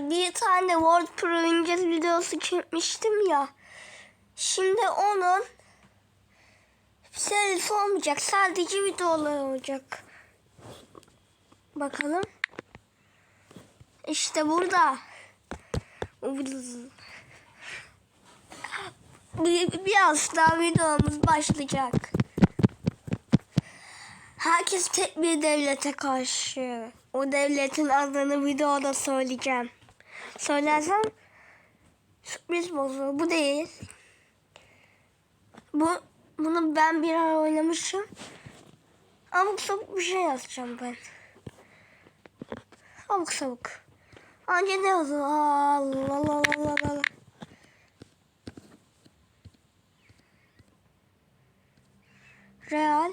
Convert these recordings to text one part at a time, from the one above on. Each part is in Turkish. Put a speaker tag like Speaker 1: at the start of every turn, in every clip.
Speaker 1: Bir tane World Pro videosu çekmiştim ya. Şimdi onun serisi olmayacak. Sadece videolar olacak. Bakalım. İşte burada. Bir, biraz daha videomuz başlayacak. Herkes tek bir devlete karşı. O devletin adını videoda söyleyeceğim. Söylersem sürpriz bozulur. Bu değil. Bu bunu ben bir ara oynamışım. Abuk sabuk bir şey yazacağım ben. Abuk sabuk. Anca ne yazıyor? Allah Allah Allah Allah. Real.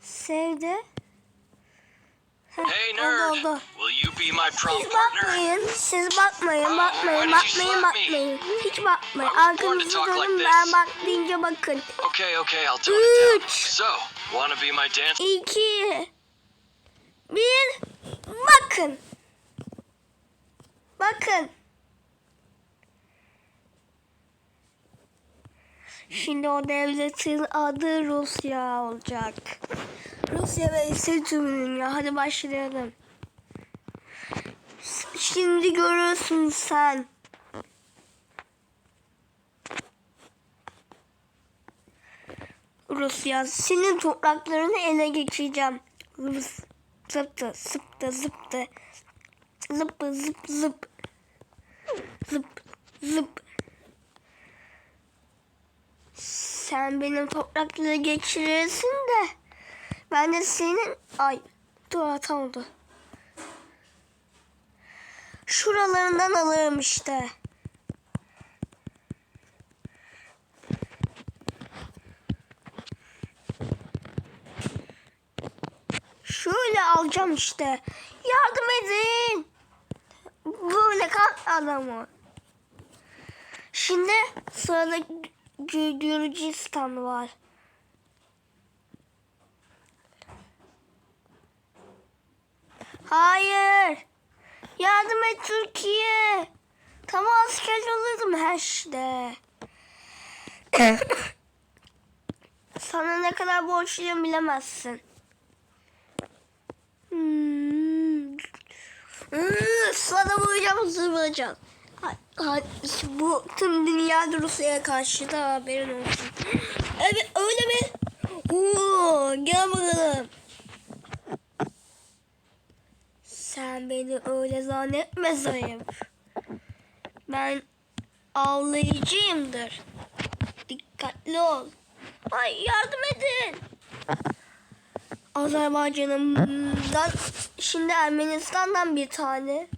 Speaker 1: Sevdi.
Speaker 2: Hey
Speaker 1: oldu,
Speaker 2: nerd,
Speaker 1: oldu.
Speaker 2: will you be my prom
Speaker 1: Siz bakmayın, siz bakmayın,
Speaker 2: Oh,
Speaker 1: bakmayın, bakmayın, bakmayın. Hiç bakmayın. Arkanızı dönün, ben bak deyince bakın.
Speaker 2: Okay, okay, I'll tone it down. So, wanna be my dance?
Speaker 1: İki, bir, bakın. Bakın. Şimdi o devletin adı Rusya olacak. Rusya ve tüm dünya. Hadi başlayalım. Şimdi görürsün sen. Rusya senin topraklarını ele geçireceğim. Rus zıptı zıptı zıptı zıptı zıp zıp zıp zıp sen benim toprakları geçirirsin de ben de senin ay dur hata oldu. Şuralarından alırım işte. Şöyle alacağım işte. Yardım edin. Böyle kalk adamı. Şimdi sırada Gü- Gürcistan var. Hayır. Yardım et Türkiye. Tamam asker olurdum her şeyde. Sana ne kadar borçluyum bilemezsin. Hmm. Hmm, Sana vuracağım, ha- Bu tüm dünya Rusya'ya karşı da haberin olsun. Evet öyle mi? Oo, gel bakalım. Sen beni öyle zannetme zayıf. Ben avlayıcıyımdır. Dikkatli ol. Ay yardım edin. Azerbaycan'dan şimdi Ermenistan'dan bir tane.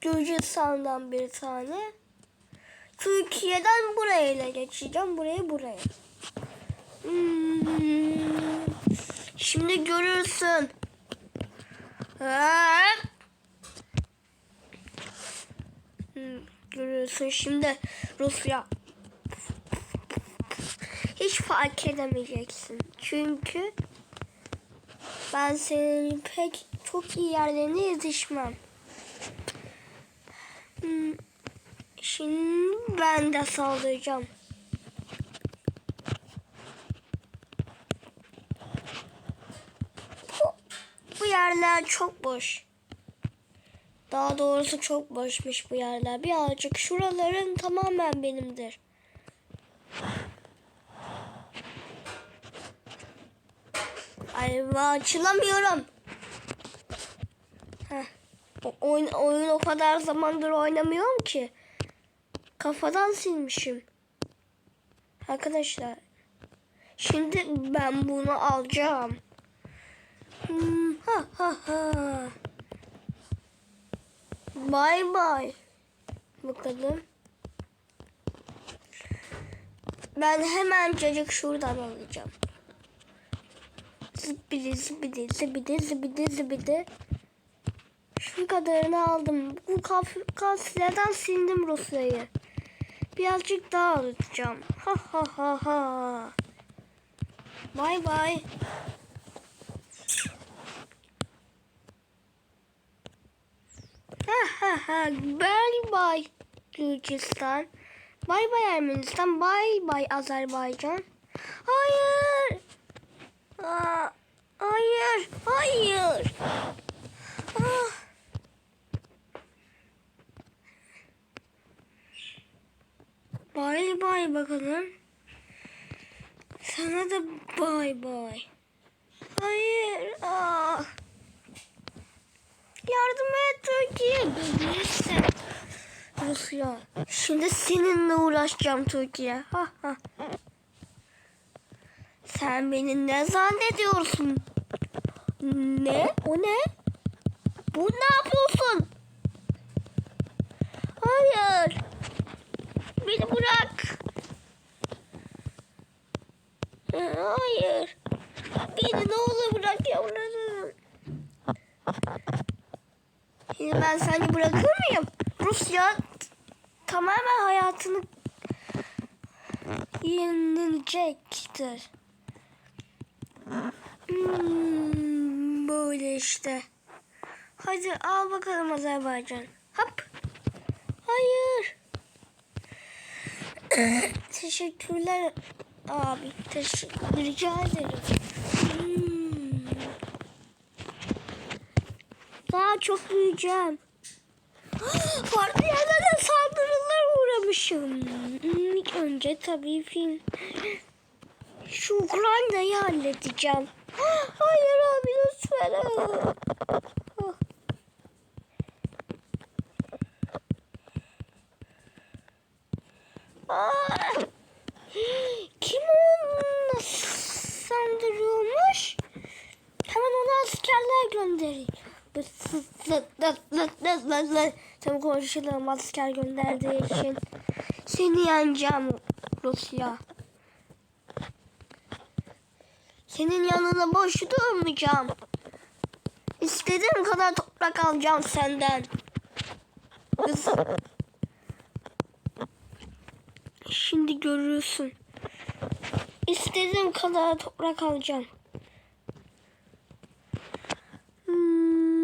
Speaker 1: Gürcistan'dan bir tane. Türkiye'den buraya ele geçeceğim. Buraya buraya. Hmm. Şimdi görürsün. Ha? Hmm, Görüyorsun şimdi Rusya. Hiç fark edemeyeceksin. Çünkü ben senin pek çok iyi yerlerine yetişmem. Hmm, Şimdi ben de saldıracağım. Bu, bu yerler çok boş. Daha doğrusu çok boşmuş bu yerler. Birazcık şuraların tamamen benimdir. Ay açılamıyorum. O- Oyun, oyun o kadar zamandır oynamıyorum ki. Kafadan silmişim. Arkadaşlar. Şimdi ben bunu alacağım. Hmm, ha ha ha. Bye bye. Bakalım. Ben hemen cacık şuradan alacağım. Zıbidi zıbidi zıbidi zıbidi zıbidi. Şu kadarını aldım. Bu kasyadan sildim Rusya'yı. Birazcık daha alacağım. Ha ha ha ha. Bye bye. Ha ha ha. Bye bye Gürcistan. Bay bay Ermenistan. Bay bay Azerbaycan. Hayır. Aa, hayır. Hayır. Ah. Bay bay bakalım. Sana da bay bay. Hayır. Ah. Yardım et Türkiye. Gelirse. Rusya. Şimdi seninle uğraşacağım Türkiye. Ha ha. Sen beni ne zannediyorsun? Ne? O ne? Bu ne yapıyorsun? Hayır. Beni bırak. Hayır. Beni ne olur bırak yavrularım. Şimdi ben seni bırakır mıyım? Rusya tamamen hayatını yenilecektir. Hmm, böyle işte. Hadi al bakalım Azerbaycan. Hop. Hayır. Teşekkürler abi. Teşekkür rica ederim. Hmm. Daha çok büyüyeceğim. Farklı yerlerden saldırılar uğramışım. Hmm, İlk önce tabii film. Şu Ukrayna'yı halledeceğim. Hayır abi lütfen. Ah. Konuşalım asker gönderdiği için. Seni yeneceğim Rusya. Senin yanına boş durmayacağım. İstediğim kadar toprak alacağım senden. Kız. Şimdi görürsün. İstediğim kadar toprak alacağım. Hmm.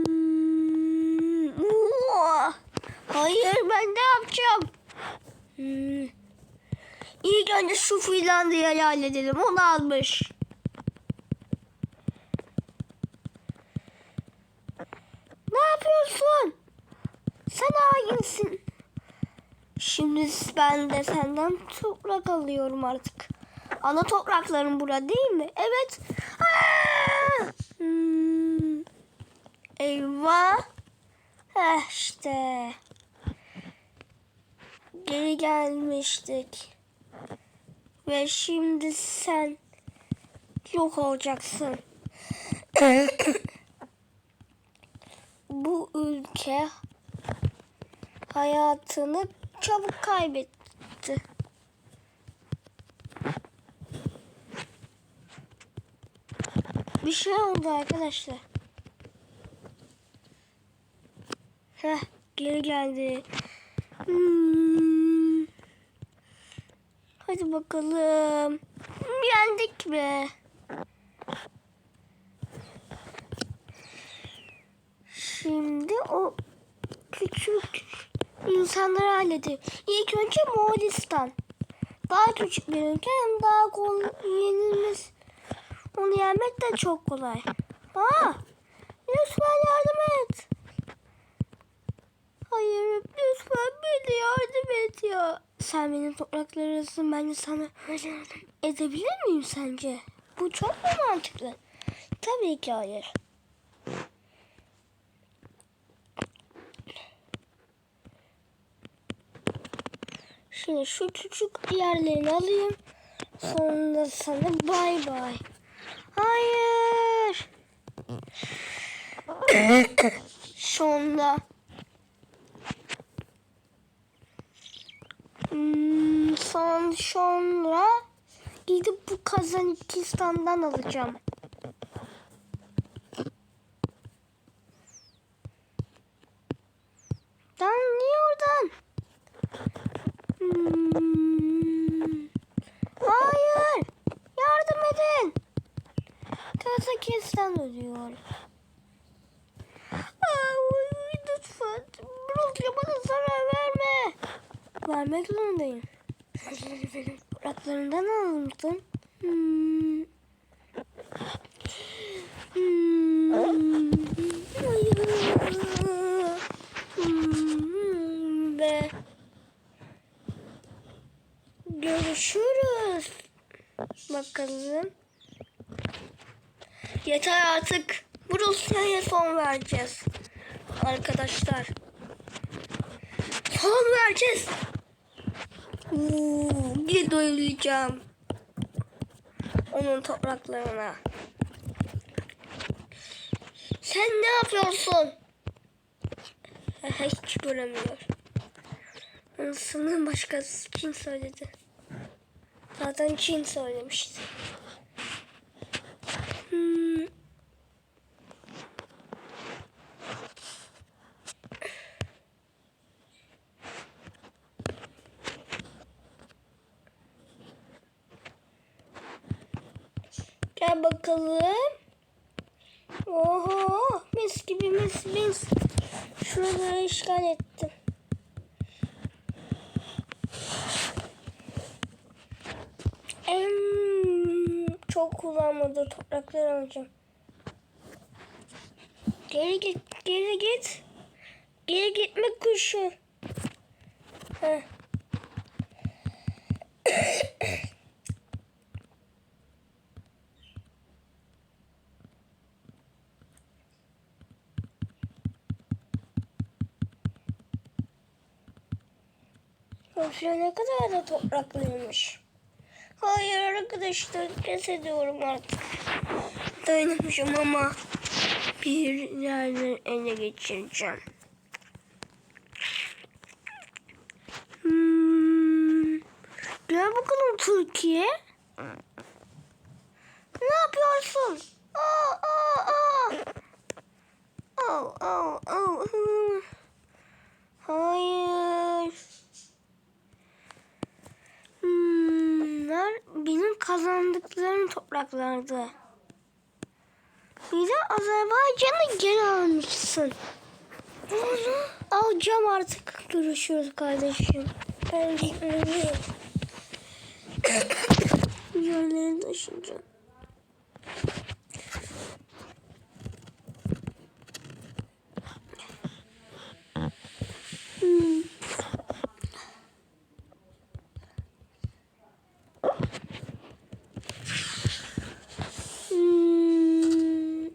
Speaker 1: Uaa! Hayır ben ne yapacağım? Hmm. İlk önce şu Finlandiya'yı halledelim. Onu almış. Ne yapıyorsun? Sen hainsin. Şimdi ben de senden toprak alıyorum artık. Ana toprakların bura değil mi? Evet. Aa! Hmm. Eyvah. Heh işte. Geri gelmiştik. Ve şimdi sen yok olacaksın. Bu ülke hayatını çabuk kaybetti. Bir şey oldu arkadaşlar. Heh, geri geldi. Hmm. Hadi bakalım. Yendik be. Şimdi o küçük insanları halledeyim. İlk önce Moğolistan. Daha küçük bir ülke hem daha kolay yenilmez. Onu yenmek de çok kolay. Ha, lütfen yardım et. Hayır lütfen beni yardım et ya. Sen benim topraklarımsın ben de sana yardım edebilir miyim sence? Bu çok mu mantıklı? Tabii ki hayır. Şimdi şu küçük yerlerini alayım. Sonra sana bay bay. Hayır. Sonra Hmm, son sonra gidip bu Kazakistan'dan alacağım. Lan niye oradan? Hmm. Hayır. Yardım edin. Kazakistan ölüyor. Aa, lütfen amca bana zarar verme. Vermek zorundayım. Sözleri benim. Hmm. Hmm. Hmm. Ve görüşürüz. Bakalım. Yeter artık. Bu Rusya'ya son vereceğiz. Arkadaşlar. Vereceğiz. Uuu, bir doyuracağım. Onun topraklarına. Sen ne yapıyorsun? Hiç göremiyor. Anasının başkası kim söyledi? Zaten Çin söylemişti. Hmm. Gel bakalım. Oho mis gibi mis mis. Şuraları işgal ettim. En çok kullanmadığı toprakları alacağım. Geri git, geri git. Geri gitme kuşu. Heh. Rusya ne kadar da topraklıymış. Hayır arkadaşlar pes ediyorum artık. Dayanamışım ama bir yerden ele geçireceğim. Hmm. Gel bakalım Türkiye. Ne yapıyorsun? Aa, aa, aa. Au, au, au. Hayır. Bunlar benim kazandıklarım topraklarda. Bir de Azerbaycan'ı geri almışsın. Onu alacağım artık. Görüşürüz kardeşim. Ben gitmeliyim. Yerleri taşıyacağım. Hmm. Hmm.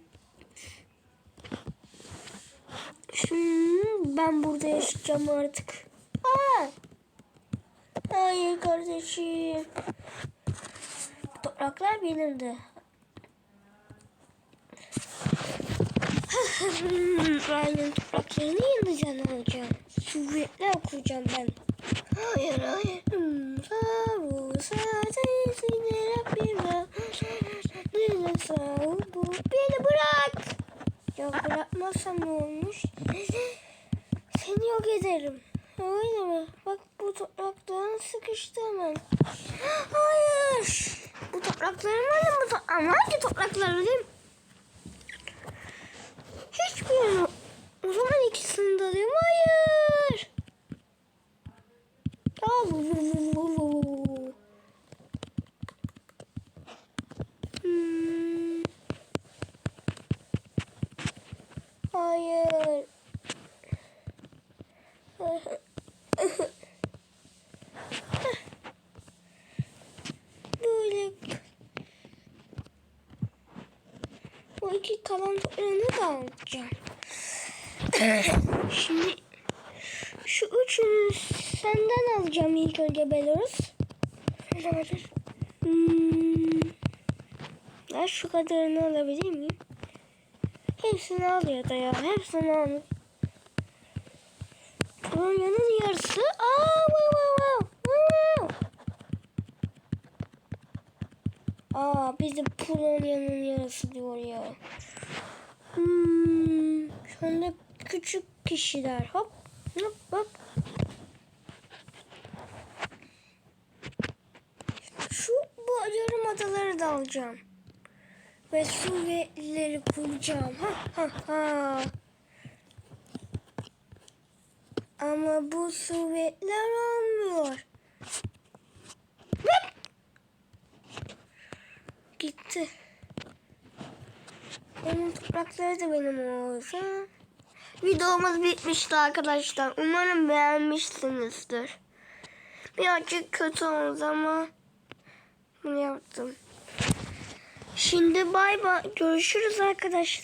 Speaker 1: Hmm, ben burada yaşayacağım artık. Aa! Hayır kardeşim. Topraklar benimdi. Aynen topraklarını yeniden alacağım. Süvretler kuracağım ben. Hayır hayır. Savu sadece Rabbime. Ne savu? Beni bırak. Ya bırakmazsam ne olmuş? Seni yok ederim. Öyle mi? Bak bu toprakların sıkıştı hemen. Hayır. Bu toprakları mı alayım? Bu to Ama hangi toprakları alayım? Hiçbirini. O zaman ikisini de alayım. Hayır. Hmm. Hayır. Böyle bu iki kalan toplarını da alacağım. Şimdi şu üçünü senden alacağım ilk önce Belarus. Hmm. Ben şu kadarını alabilir miyim? Hepsini al ya da ya. Hepsini al. Polonya'nın yarısı. Aa, wow, wow, wow. Wow. Aa, bizim Polonya'nın yarısı diyor ya. Hmm, şu anda küçük kişiler. Hop, hop, hop. Şu bu yarım adaları da alacağım. Ve su ve ileri kuracağım. Ha ha ha. Ama bu suretler olmuyor. Gitti. Onun toprakları da benim olsun. Videomuz bitmişti arkadaşlar. Umarım beğenmişsinizdir. Birazcık kötü oldu ama bunu yaptım. Şimdi bay bay. Görüşürüz arkadaşlar.